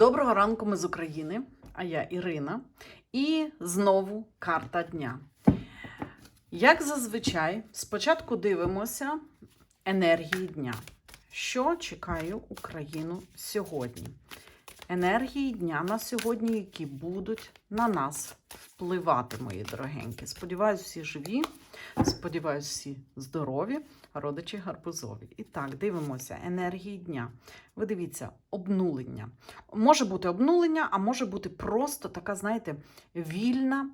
Доброго ранку ми з України, а я Ірина. І знову карта дня. Як зазвичай, спочатку дивимося енергії дня. Що чекає Україну сьогодні? Енергії дня на сьогодні, які будуть на нас впливати, мої дорогенькі. Сподіваюсь, всі живі, сподіваюсь, всі здорові, родичі гарбузові. І так, дивимося енергії дня. Ви дивіться, обнулення. Може бути обнулення, а може бути просто така, знаєте, вільна,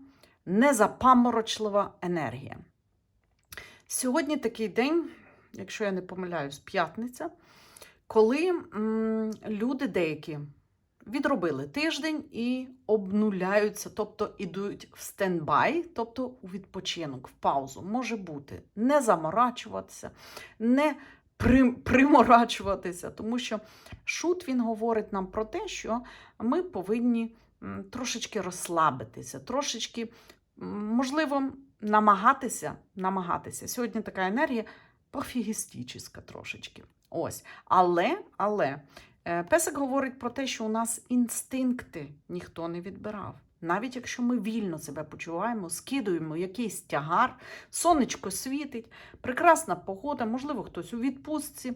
незапаморочлива енергія. Сьогодні такий день, якщо я не помиляюсь, п'ятниця, коли м, люди деякі відробили тиждень і обнуляються, тобто ідуть в стендбай, тобто у відпочинок, в паузу. Може бути не заморачуватися, не при- приморачуватися, тому що шут він говорить нам про те, що ми повинні трошечки розслабитися, трошечки, можливо, намагатися, намагатися. Сьогодні така енергія пофігістічна трошечки. Ось. Але, але песик говорить про те, що у нас інстинкти ніхто не відбирав. Навіть якщо ми вільно себе почуваємо, скидуємо якийсь тягар, сонечко світить, прекрасна погода, можливо, хтось у відпустці.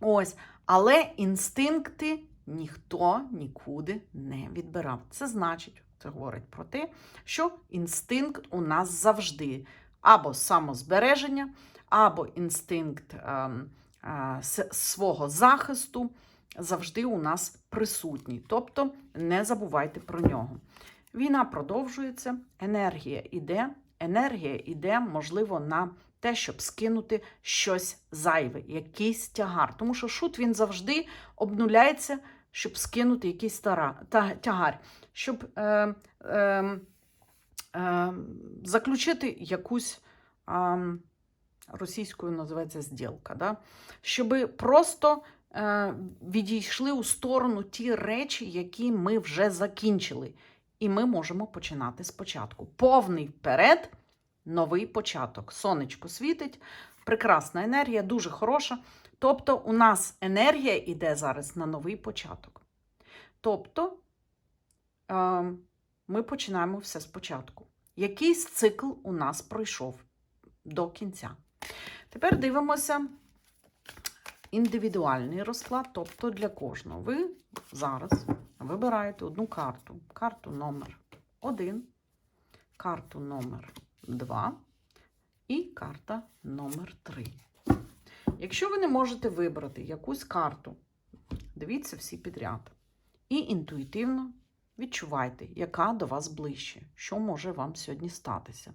Ось. Але інстинкти ніхто нікуди не відбирав. Це значить, це говорить про те, що інстинкт у нас завжди або самозбереження, або інстинкт ем, е, свого захисту завжди у нас присутній. Тобто не забувайте про нього. Війна продовжується, енергія іде, енергія іде, можливо, на те, щоб скинути щось зайве, якийсь тягар. Тому що шут він завжди обнуляється, щоб скинути якийсь тягар, щоб е, е, е, заключити якусь е, російською називається зділка, да? щоб просто відійшли у сторону ті речі, які ми вже закінчили. І ми можемо починати спочатку. Повний вперед, новий початок. Сонечко світить, прекрасна енергія, дуже хороша. Тобто, у нас енергія йде зараз на новий початок. Тобто, е, ми починаємо все спочатку. Якийсь цикл у нас пройшов до кінця. Тепер дивимося індивідуальний розклад, тобто для кожного. Ви зараз вибираєте одну карту. Карту номер 1, карту номер 2 і карта номер 3. Якщо ви не можете вибрати якусь карту, дивіться всі підряд. І інтуїтивно відчувайте, яка до вас ближче, що може вам сьогодні статися.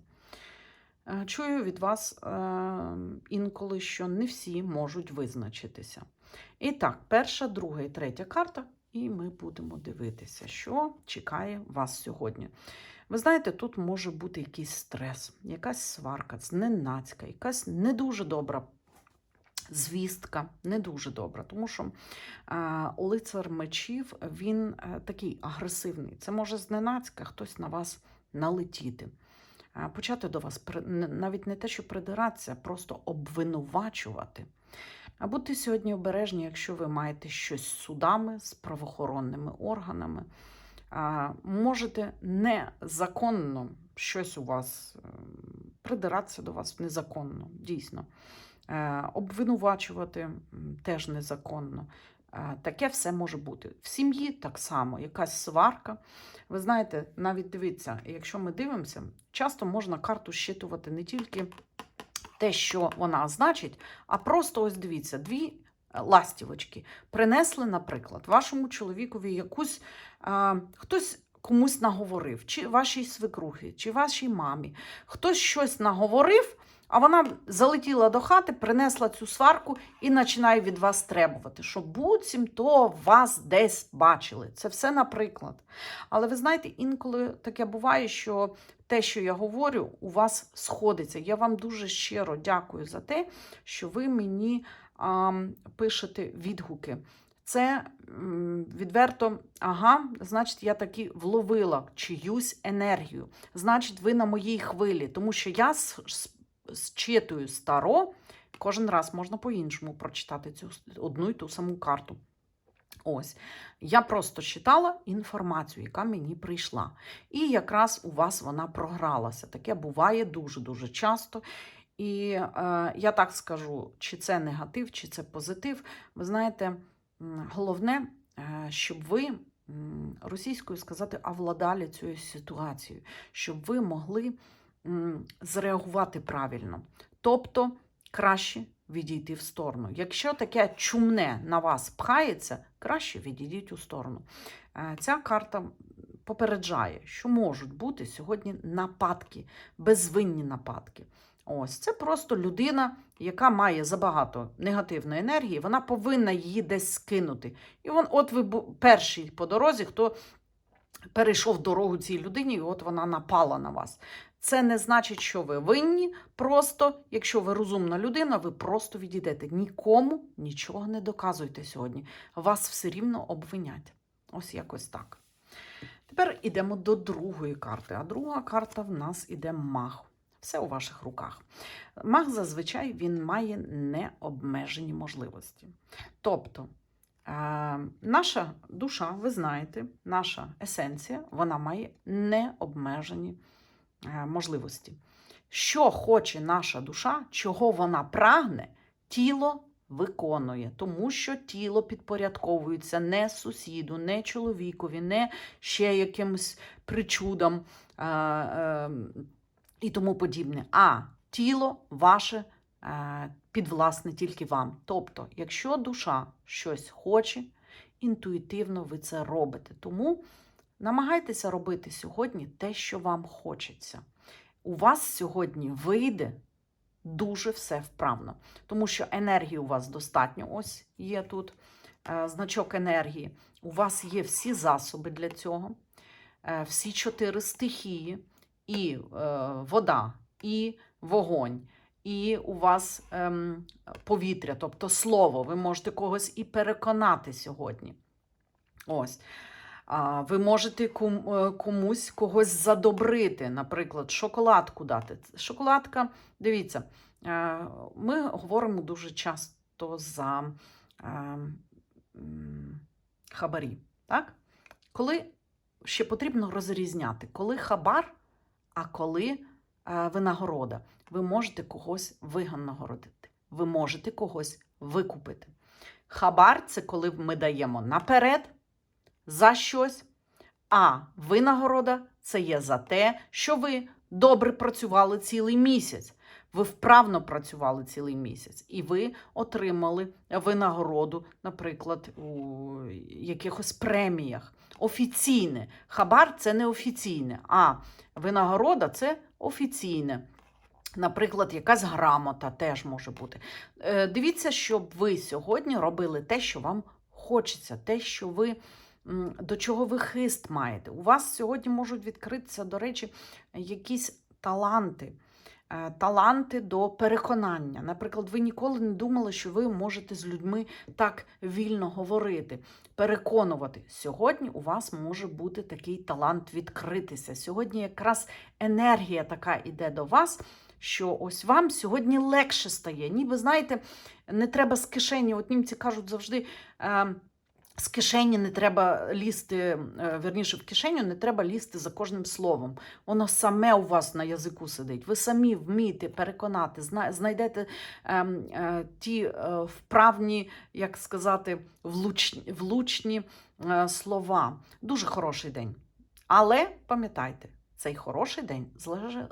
Е, Чую від вас е, інколи, що не всі можуть визначитися. І так, перша, друга і третя карта, і ми будемо дивитися, що чекає вас сьогодні. Ви знаєте, тут може бути якийсь стрес, якась сварка, зненацька, якась не дуже добра звістка, не дуже добра, тому що е, лицар мечів він е, такий агресивний. Це може зненацька хтось на вас налетіти. Е, Почати до вас навіть не те, що придиратися, просто обвинувачувати. А будьте сьогодні обережні, якщо ви маєте щось з судами, з правоохоронними органами. Можете незаконно щось у вас ем, придиратися до вас незаконно, дійсно. Е, Обвинувачувати теж незаконно. Е, Таке все може бути. В сім'ї так само, якась сварка. Ви знаєте, навіть дивіться, якщо ми дивимося, часто можна карту щитувати не тільки те, що вона значить, а просто ось дивіться, дві е, ластівочки принесли, наприклад, вашому чоловікові якусь а, хтось. Комусь наговорив, чи вашій свекрухі, чи вашій мамі. Хтось щось наговорив, а вона залетіла до хати, принесла цю сварку і починає від вас требувати, що буцімто вас десь бачили. Це все наприклад. Але ви знаєте, інколи таке буває, що те, що я говорю, у вас сходиться. Я вам дуже щиро дякую за те, що ви мені а, пишете відгуки. Це відверто, ага, значить, я таки вловила чиюсь енергію. Значить, ви на моїй хвилі, тому що я зчитую старо, кожен раз можна по-іншому прочитати цю одну і ту саму карту. Ось, я просто читала інформацію, яка мені прийшла. І якраз у вас вона програлася. Таке буває дуже-дуже часто. І е, я так скажу, чи це негатив, чи це позитив. Ви знаєте, головне, е, щоб ви російською сказати, овладали цією ситуацією, щоб ви могли зреагувати правильно. Тобто краще відійти в сторону. Якщо таке чумне на вас пхається, краще відійдіть у сторону. Е, Ця карта попереджає, що можуть бути сьогодні нападки, безвинні нападки. Ось це просто людина, яка має забагато негативної енергії, вона повинна її десь скинути. І вон, от ви перший по дорозі, хто перейшов дорогу цій людині, і от вона напала на вас. Це не значить, що ви винні. Просто, якщо ви розумна людина, ви просто відійдете. Нікому нічого не доказуйте сьогодні. Вас все рівно обвинять. Ось якось так. Тепер йдемо до другої карти. А друга карта в нас іде маг. Все у ваших руках. Маг зазвичай він має необмежені можливості. Тобто, е, наша душа, ви знаєте, наша есенція, вона має необмежені е, можливості. Що хоче наша душа, чого вона прагне, тіло виконує, тому що тіло підпорядковується не сусіду, не чоловікові, не ще якимось причудам е, е, і тому подібне. А тіло ваше е, підвласне тільки вам. Тобто, якщо душа щось хоче, інтуїтивно ви це робите. Тому намагайтеся робити сьогодні те, що вам хочеться. У вас сьогодні вийде дуже все вправно, тому що енергії у вас достатньо. Ось є тут е, значок енергії. У вас є всі засоби для цього, е, всі чотири стихії, і е, вода, і вогонь, і у вас ем, повітря, тобто слово. Ви можете когось і переконати сьогодні. Ось. Ви можете е, комусь когось задобрити, наприклад, шоколадку дати. Шоколадка, дивіться, е, ми говоримо дуже часто за е, хабарі. Так? Коли ще потрібно розрізняти, коли хабар, а коли винагорода. Ви можете когось винагородити, ви можете когось викупити. Хабар це коли ми даємо наперед за щось, а винагорода це є за те, що ви добре працювали цілий місяць. Ви вправно працювали цілий місяць, і ви отримали винагороду, наприклад, у якихось преміях. Офіційне. Хабар це не офіційне, а винагорода це офіційне. Наприклад, якась грамота теж може бути. Е, Дивіться, щоб ви сьогодні робили те, що вам хочеться, те, що ви до чого ви хист маєте. У вас сьогодні можуть відкритися, до речі, якісь таланти. е, Таланти до переконання. Наприклад, ви ніколи не думали, що ви можете з людьми так вільно говорити, переконувати. Сьогодні у вас може бути такий талант відкритися. Сьогодні якраз енергія така іде до вас, що ось вам сьогодні легше стає. Ніби знаєте, не треба з кишені. От німці кажуть завжди. Е, з кишені не треба лізти, е, верніше, в кишеню не треба лізти за кожним словом. Воно саме у вас на язику сидить. Ви самі вмієте переконати, знайдете ем, е, ті е, вправні, як сказати, влучні, влучні слова. Дуже хороший день. Але пам'ятайте, цей хороший день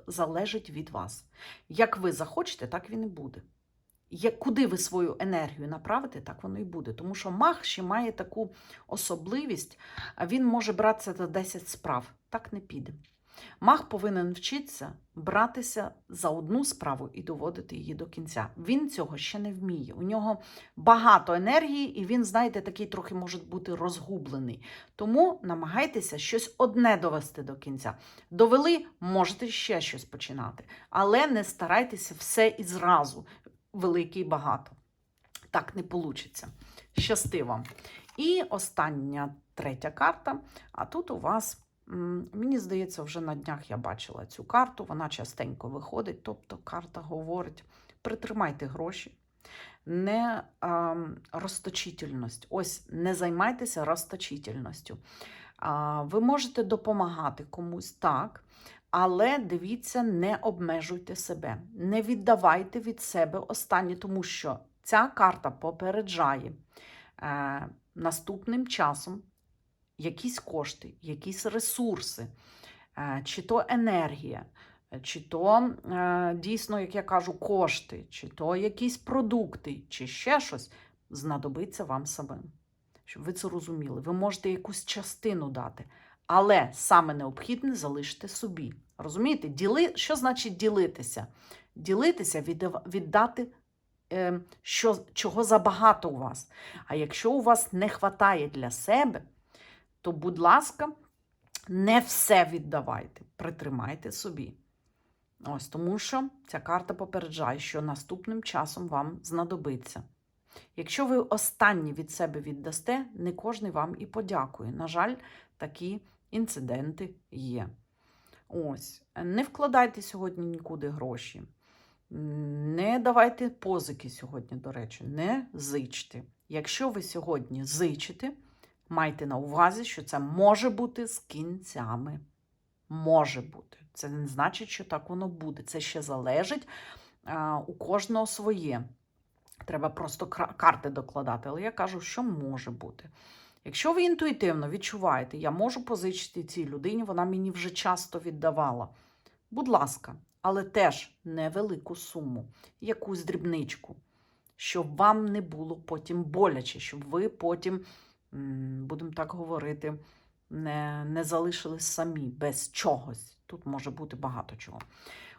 залежить від вас. Як ви захочете, так він і буде. Як, куди ви свою енергію направите, так воно і буде. Тому що маг ще має таку особливість, він може братися за 10 справ. Так не піде. Маг повинен вчитися братися за одну справу і доводити її до кінця. Він цього ще не вміє. У нього багато енергії, і він, знаєте, такий трохи може бути розгублений. Тому намагайтеся щось одне довести до кінця. Довели, можете ще щось починати. Але не старайтеся все і зразу, велике і багато. Так не вийде. Щасти вам. І остання третя карта. А тут у вас, мені здається, вже на днях я бачила цю карту, вона частенько виходить. Тобто карта говорить: притримайте гроші, не а, розточительність. Ось не займайтеся розточительністю. А, ви можете допомагати комусь так, але дивіться, не обмежуйте себе, не віддавайте від себе останнє, тому що ця карта попереджає е, наступним часом якісь кошти, якісь ресурси, е, чи то енергія, чи то е, дійсно, як я кажу, кошти, чи то якісь продукти, чи ще щось знадобиться вам самим. Щоб ви це розуміли. Ви можете якусь частину дати, але саме необхідне залиште собі. Розумієте? Діли... Що значить ділитися? Ділитися, віддати, е, що, чого забагато у вас. А якщо у вас не вистачає для себе, то, будь ласка, не все віддавайте, притримайте собі. Ось тому що ця карта попереджає, що наступним часом вам знадобиться. Якщо ви останнє від себе віддасте, не кожен вам і подякує. На жаль, такі інциденти є. Ось, не вкладайте сьогодні нікуди гроші. Не давайте позики сьогодні, до речі, не зичте. Якщо ви сьогодні зичите, майте на увазі, що це може бути з кінцями. Може бути. Це не значить, що так воно буде. Це ще залежить а, у кожного своє. Треба просто карти докладати. Але я кажу, що може бути. Якщо ви інтуїтивно відчуваєте, я можу позичити цій людині, вона мені вже часто віддавала. Будь ласка, але теж невелику суму, якусь дрібничку, щоб вам не було потім боляче, щоб ви потім, будемо так говорити, не, не залишились самі без чогось. Тут може бути багато чого.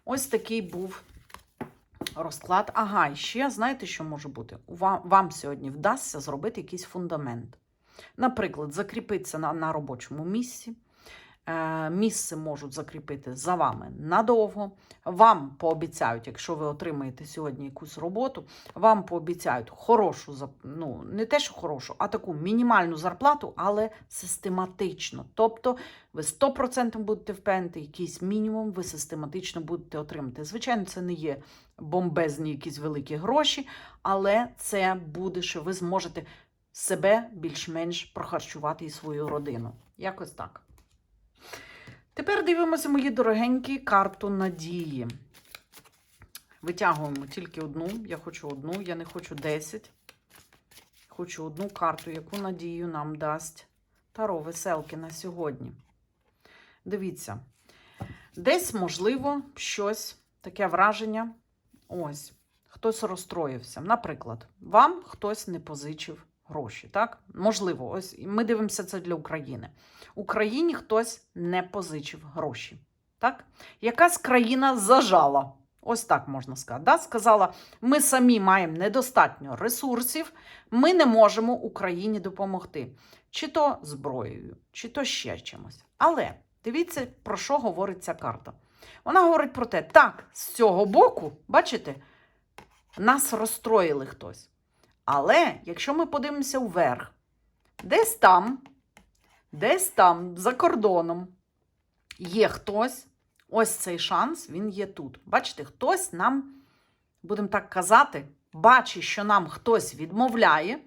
Ось такий був розклад. Ага, і ще знаєте, що може бути? Вам, вам сьогодні вдасться зробити якийсь фундамент. Наприклад, закріпитися на, на робочому місці. Е, місце можуть закріпити за вами надовго. Вам пообіцяють, якщо ви отримаєте сьогодні якусь роботу, вам пообіцяють хорошу, ну не те, що хорошу, а таку мінімальну зарплату, але систематично. Тобто ви 100% будете впевнені, якийсь мінімум ви систематично будете отримати. Звичайно, це не є бомбезні якісь великі гроші, але це буде, що ви зможете себе більш-менш прохарчувати і свою родину. Якось так. Тепер дивимося, мої дорогенькі, карту надії. Витягуємо тільки одну. Я хочу одну, я не хочу 10. Хочу одну карту, яку надію нам дасть Таро веселки на сьогодні. Дивіться, десь, можливо, щось, таке враження. Ось, хтось розстроївся. Наприклад, вам хтось не позичив гроші. Так? Можливо, ось ми дивимося це для України. Україні хтось не позичив гроші. Так? Якась країна зажала. Ось так можна сказати. Да? Сказала, ми самі маємо недостатньо ресурсів, ми не можемо Україні допомогти. Чи то зброєю, чи то ще чимось. Але дивіться, про що говорить ця карта. Вона говорить про те, так, з цього боку, бачите, нас розстроїли хтось. Але якщо ми подивимося вверх, десь там, десь там, за кордоном, є хтось, ось цей шанс, він є тут. Бачите, хтось нам, будемо так казати, бачить, що нам хтось відмовляє,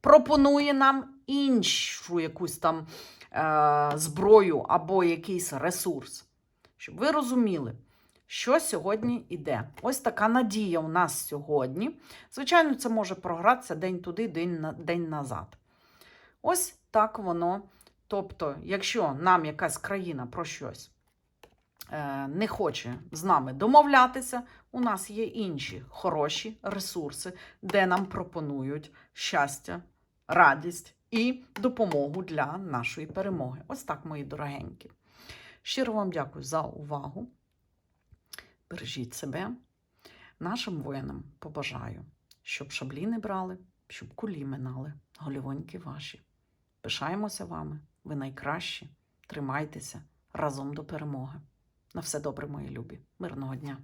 пропонує нам іншу якусь там е- зброю або якийсь ресурс. Щоб ви розуміли, що сьогодні йде. Ось така надія у нас сьогодні. Звичайно, це може програтися день туди, день, день назад. Ось так воно. Тобто, якщо нам якась країна про щось е, не хоче з нами домовлятися, у нас є інші хороші ресурси, де нам пропонують щастя, радість і допомогу для нашої перемоги. Ось так, мої дорогенькі. Щиро вам дякую за увагу. Бережіть себе. Нашим воїнам побажаю, щоб шаблі не брали, щоб кулі минали, голівоньки ваші. Пишаємося вами, ви найкращі. Тримайтеся разом до перемоги. На все добре, мої любі. Мирного дня!